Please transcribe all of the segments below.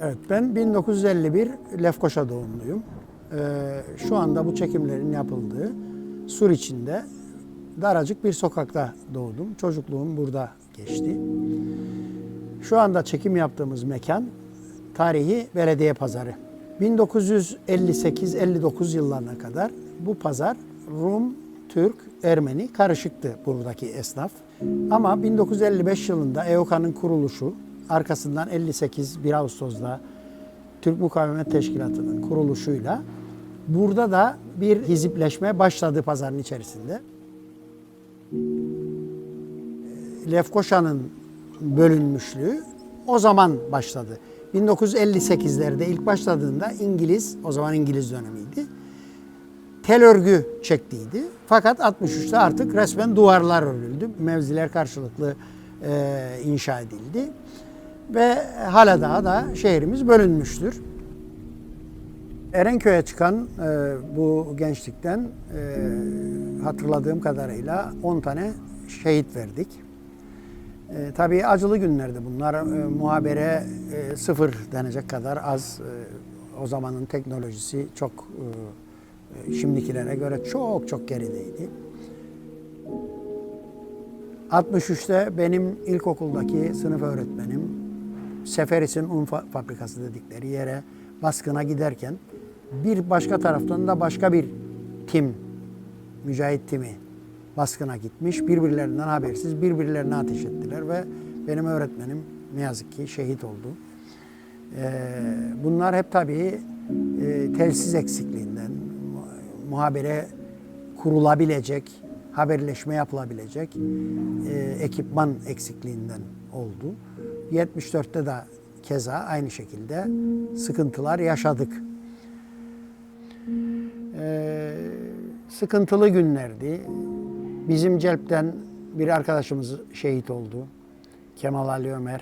Evet ben 1951 Lefkoşa doğumluyum. Ee, şu anda bu çekimlerin yapıldığı Sur içinde daracık bir sokakta doğdum. Çocukluğum burada geçti. Şu anda çekim yaptığımız mekan tarihi belediye pazarı. 1958-59 yıllarına kadar bu pazar Rum, Türk, Ermeni karışıktı buradaki esnaf. Ama 1955 yılında EOKA'nın kuruluşu, arkasından 58 1 Ağustos'da Türk Mukavemet Teşkilatı'nın kuruluşuyla burada da bir hizipleşme başladı pazarın içerisinde. Lefkoşa'nın bölünmüşlüğü o zaman başladı. 1958'lerde ilk başladığında İngiliz, o zaman İngiliz dönemiydi. Tel örgü çektiydi. Fakat 63'te artık resmen duvarlar örüldü. Mevziler karşılıklı e, inşa edildi. Ve hala daha da şehrimiz bölünmüştür. Erenköy'e çıkan e, bu gençlikten e, hatırladığım kadarıyla 10 tane şehit verdik. E, tabii acılı günlerdi bunlar. E, muhabere e, sıfır denecek kadar az. E, o zamanın teknolojisi çok e, şimdikilere göre çok çok gerideydi. 63'te benim ilkokuldaki sınıf öğretmenim Seferis'in un fa- fabrikası dedikleri yere baskına giderken bir başka taraftan da başka bir tim, mücahit timi baskına gitmiş. Birbirlerinden habersiz birbirlerine ateş ettiler ve benim öğretmenim ne yazık ki şehit oldu. Ee, bunlar hep tabii e, telsiz eksikliğinden, mu- muhabere kurulabilecek, haberleşme yapılabilecek e, ekipman eksikliğinden oldu. 74'te de keza aynı şekilde sıkıntılar yaşadık. Ee, sıkıntılı günlerdi. Bizim celpten bir arkadaşımız şehit oldu. Kemal Ali Ömer.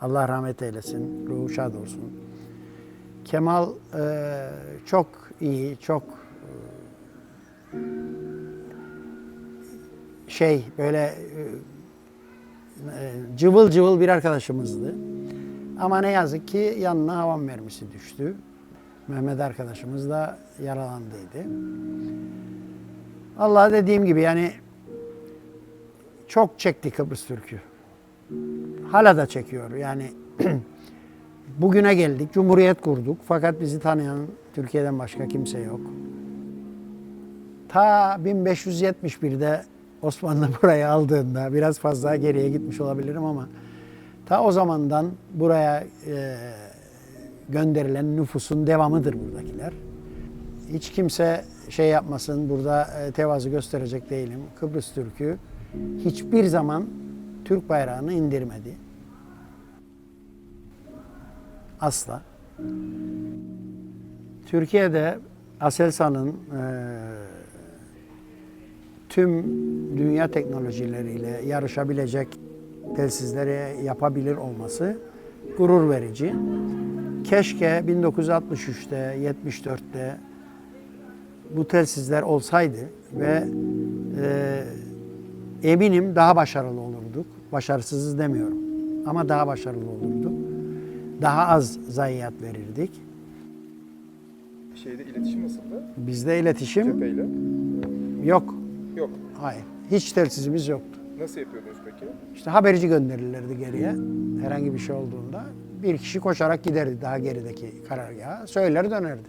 Allah rahmet eylesin, ruhu şad olsun. Kemal e, çok iyi, çok e, şey böyle e, cıvıl cıvıl bir arkadaşımızdı. Ama ne yazık ki yanına havan mermisi düştü. Mehmet arkadaşımız da yaralandıydı. Allah dediğim gibi yani çok çekti Kıbrıs Türk'ü. Hala da çekiyor. Yani bugüne geldik, cumhuriyet kurduk. Fakat bizi tanıyan Türkiye'den başka kimse yok. Ta 1571'de Osmanlı burayı aldığında biraz fazla geriye gitmiş olabilirim ama ta o zamandan buraya e, gönderilen nüfusun devamıdır buradakiler. Hiç kimse şey yapmasın, burada e, tevazu gösterecek değilim. Kıbrıs Türk'ü hiçbir zaman Türk bayrağını indirmedi. Asla. Türkiye'de Aselsan'ın e, tüm dünya teknolojileriyle yarışabilecek telsizleri yapabilir olması gurur verici. Keşke 1963'te, 74'te bu telsizler olsaydı ve e, eminim daha başarılı olurduk. Başarısızız demiyorum ama daha başarılı olurduk. Daha az zayiat verirdik. Şeyde iletişim nasıldı? Bizde iletişim Cepheyle. yok. Yok. Hayır. Hiç telsizimiz yoktu. Nasıl yapıyordunuz peki? İşte haberci gönderirlerdi geriye. Herhangi bir şey olduğunda bir kişi koşarak giderdi daha gerideki karargaha. Söyler dönerdi.